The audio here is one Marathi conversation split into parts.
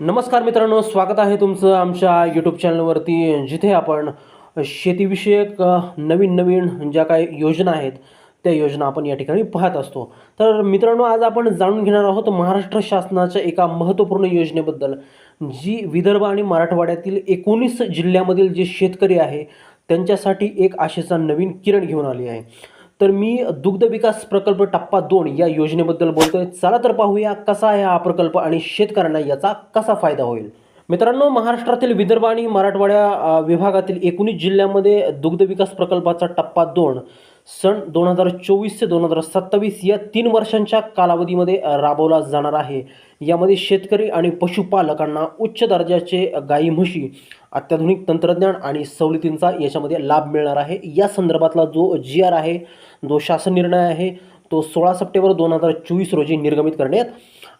नमस्कार मित्रांनो स्वागत आहे तुमचं आमच्या यूट्यूब चॅनलवरती जिथे आपण शेतीविषयक नवीन नवीन ज्या काही योजना आहेत त्या योजना आपण या ठिकाणी पाहत असतो. तर मित्रांनो आज आपण जाणून घेणार आहोत महाराष्ट्र शासनाच्या एका महत्त्वपूर्ण योजनेबद्दल जी विदर्भ आणि मराठवाड्यातील एकोणीस जिल्ह्यामधील जे शेतकरी आहे त्यांच्यासाठी एक आशेचा नवीन किरण घेऊन आली आहे. तर मी दुग्ध विकास प्रकल्प टप्पा दोन या योजनेबद्दल बोलतोय. चला तर पाहूया कसा आहे हा प्रकल्प आणि शेतकऱ्यांना याचा कसा फायदा होईल. मित्रांनो महाराष्ट्रातील विदर्भ आणि मराठवाड्या विभागातील एकोणीस जिल्ह्यामध्ये दुग्ध विकास प्रकल्पाचा टप्पा दोन सन दोन हजार चोवीस ते दोन हजार सत्तावीस या तीन वर्षांच्या कालावधीमध्ये राबवला जाणार आहे. यामध्ये शेतकरी आणि पशुपालकांना उच्च दर्जाचे गाई म्हशी अत्याधुनिक तंत्रज्ञान आणि सवलतींचा याच्यामध्ये लाभ मिळणार आहे. या संदर्भातला जो जी आर आहे जो शासन निर्णय आहे तो सोळा सप्टेंबर दोन हजार चोवीस रोजी निर्गमित करण्यात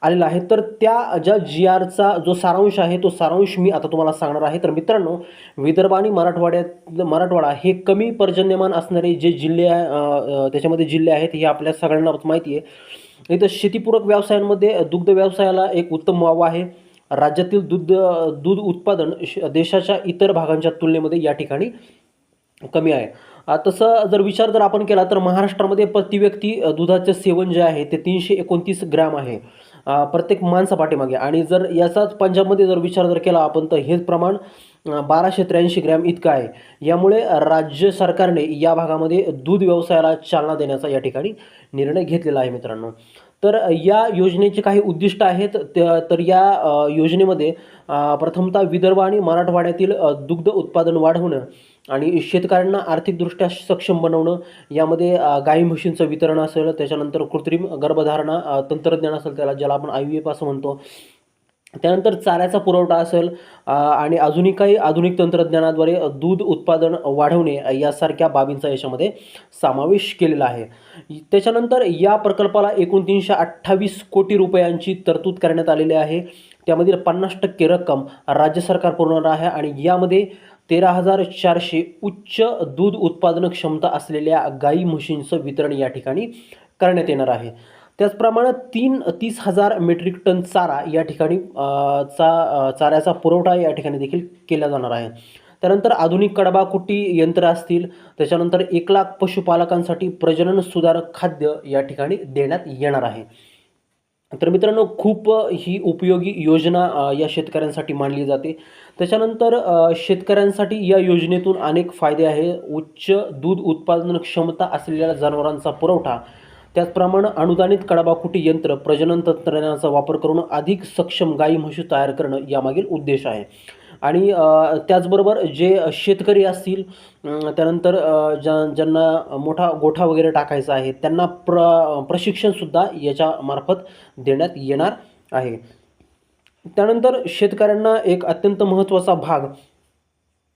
आलेला आहे. तर त्या ज्या जी आरचा जो सारांश आहे तो सारांश मी आता तुम्हाला सांगणार आहे. तर मित्रांनो विदर्भ आणि मराठवाड्यात मराठवाडा हे कमी पर्जन्यमान असणारे जे जिल्हे आहे, त्याच्यामध्ये जिल्हे आहेत हे आपल्या सगळ्यांना माहिती आहे. इथं शेतीपूरक व्यवसायांमध्ये दुग्ध व्यवसायाला एक उत्तम वाव आहे. राज्यातील दूध दूध उत्पादन श- देशाच्या इतर भागांच्या तुलनेमध्ये या ठिकाणी कमी आहे. तसं जर विचार जर आपण केला तर महाराष्ट्रामध्ये प्रति व्यक्ती दुधाचं सेवन जे आहे ते तीनशे एकोणतीस ग्रॅम आहे. प्रत्येक माणसा पाठीमागे. आणि जर याचाच पंजाबमध्ये जर विचार जर केला आपण तर हेच प्रमाण बाराशे त्र्याऐंशी ग्रॅम इतकं आहे. यामुळे राज्य सरकारने या भागामध्ये दूध व्यवसायाला चालना देण्याचा या ठिकाणी निर्णय घेतलेला आहे मित्रांनो. तर या योजनेचे काही उद्दिष्ट आहेत. त्या- तर या योजनेमध्ये प्रथमतः विदर्भ आणि मराठवाड्यातील दुग्ध उत्पादन वाढवणं आणि शेतकऱ्यांना आर्थिकदृष्ट्या सक्षम बनवणं यामध्ये गाई म्हशींचं वितरण असेल त्याच्यानंतर कृत्रिम गर्भधारणा तंत्रज्ञान असेल त्याला ज्याला आपण आय व्ही एफ असं म्हणतो. त्यानंतर चाऱ्याचा पुरवठा असेल आणि अजूनही काही आधुनिक तंत्रज्ञानाद्वारे दूध उत्पादन वाढवणे यासारख्या बाबींचा याच्यामध्ये समावेश केलेला आहे. त्याच्यानंतर या प्रकल्पाला एकूण तीनशे अठ्ठावीस कोटी रुपयांची तरतूद करण्यात आलेली आहे. त्यामधील पन्नास टक्के रक्कम राज्य सरकार पुरवणार आहे आणि यामध्ये तेरा हजार चारशे उच्च दूध उत्पादन क्षमता असलेल्या गाई म्हशींचं वितरण या ठिकाणी करण्यात येणार आहे. त्याचप्रमाणे तीन तीस हजार मेट्रिक टन चारा या ठिकाणी चा चाऱ्याचा पुरवठा या ठिकाणी देखील केला जाणार आहे. त्यानंतर आधुनिक कडबाकुटी यंत्र असतील त्याच्यानंतर एक लाख पशुपालकांसाठी प्रजनन सुधारक खाद्य या ठिकाणी देण्यात येणार आहे. तर मित्रांनो खूप ही उपयोगी योजना या शेतकऱ्यांसाठी मानली जाते. त्याच्यानंतर शेतकऱ्यांसाठी या योजनेतून अनेक फायदे आहे. उच्च दूध उत्पादन क्षमता असलेल्या जनावरांचा पुरवठा त्याचप्रमाणे अनुदानित कडाबाकुटी यंत्र प्रजनन तंत्रज्ञानाचा वापर करून अधिक सक्षम गाई म्हशी तयार करणं यामागील उद्देश आहे. आणि त्याचबरोबर जे शेतकरी असतील त्यानंतर ज्या ज्यांना मोठा गोठा वगैरे टाकायचा आहे त्यांना प्र प्रशिक्षणसुद्धा याच्यामार्फत देण्यात येणार आहे. त्यानंतर शेतकऱ्यांना एक अत्यंत महत्त्वाचा भाग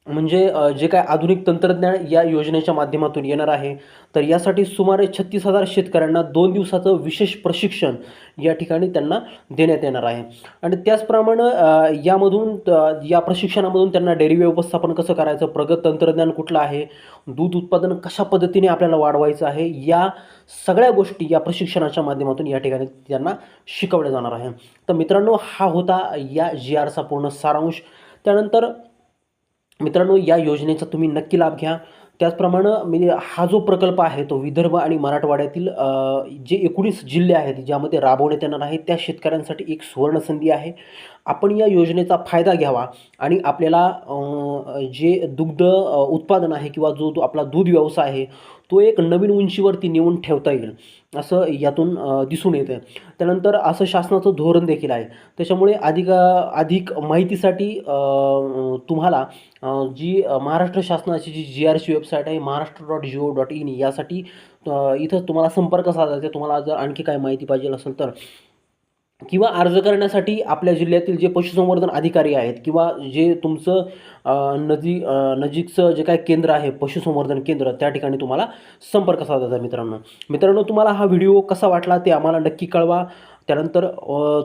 म्हणजे जे काय आधुनिक तंत्रज्ञान या योजनेच्या माध्यमातून येणार आहे तर यासाठी सुमारे छत्तीस हजार शेतकऱ्यांना दोन दिवसाचं विशेष प्रशिक्षण या ठिकाणी त्यांना देण्यात येणार आहे. आणि त्याचप्रमाणे यामधून या प्रशिक्षणामधून त्यांना डेअरी व्यवस्थापन कसं करायचं प्रगत तंत्रज्ञान कुठलं आहे दूध उत्पादन कशा पद्धतीने आपल्याला वाढवायचं आहे या सगळ्या गोष्टी या प्रशिक्षणाच्या माध्यमातून या ठिकाणी त्यांना शिकवल्या जाणार आहे. तर मित्रांनो हा होता या जी आरचा पूर्ण सारांश. त्यानंतर मित्रांनो या योजनेचा तुम्ही नक्की लाभ घ्या. त्याचप्रमाणे म्हणजे हा जो प्रकल्प आहे तो विदर्भ आणि मराठवाड्यातील जे एकोणीस जिल्हे आहेत ज्यामध्ये राबवण्यात येणार आहे त्या शेतकऱ्यांसाठी एक सुवर्णसंधी आहे. आपण या योजनेचा फायदा घ्यावा आणि आपल्याला जे दुग्ध उत्पादन आहे किंवा जो तो आपला दूध व्यवसाय आहे तो एक नवीन उंचीवरती नेऊन ठेवता येईल असं यातून दिसून येतं त्यानंतर असं शासनाचं धोरण देखील आहे. त्याच्यामुळे अधिक अधिक माहितीसाठी तुम्हाला जी महाराष्ट्र शासनाची जी जी आर सी वेबसाईट आहे Maharashtra dot G O dot in यासाठी इथं तुम्हाला संपर्क साधायचा तुम्हाला जर आणखी काय माहिती पाहिजे असेल तर. किंवा अर्ज करण्यासाठी आपल्या जिल्ह्यातील जे पशुसंवर्धन अधिकारी आहेत किंवा जे तुमचं नदी नजी नजीकचं जे काय केंद्र आहे पशुसंवर्धन केंद्र त्या ठिकाणी तुम्हाला संपर्क साधायचा मित्रांनो. मित्रांनो तुम्हाला हा व्हिडिओ कसा वाटला ते आम्हाला नक्की कळवा. त्यानंतर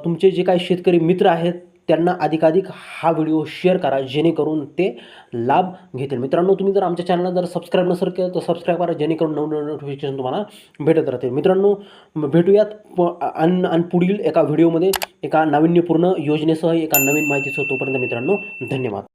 तुमचे जे काही शेतकरी मित्र आहेत त्यांना अधिकाधिक हा व्हिडिओ शेअर करा जेणेकरून ते लाभ घेतील. मित्रांनो तुम्ही जर आमच्या चॅनलला जर सबस्क्राईब नसेल केलं तर सबस्क्राईब करा जेणेकरून नवनवीन नोटिफिकेशन तुम्हाला भेटत राहतील. मित्रांनो भेटूयात प आणि आणि पुढील एका व्हिडिओमध्ये एका नाविन्यपूर्ण योजनेसह एका नवीन माहितीसह तोपर्यंत मित्रांनो धन्यवाद.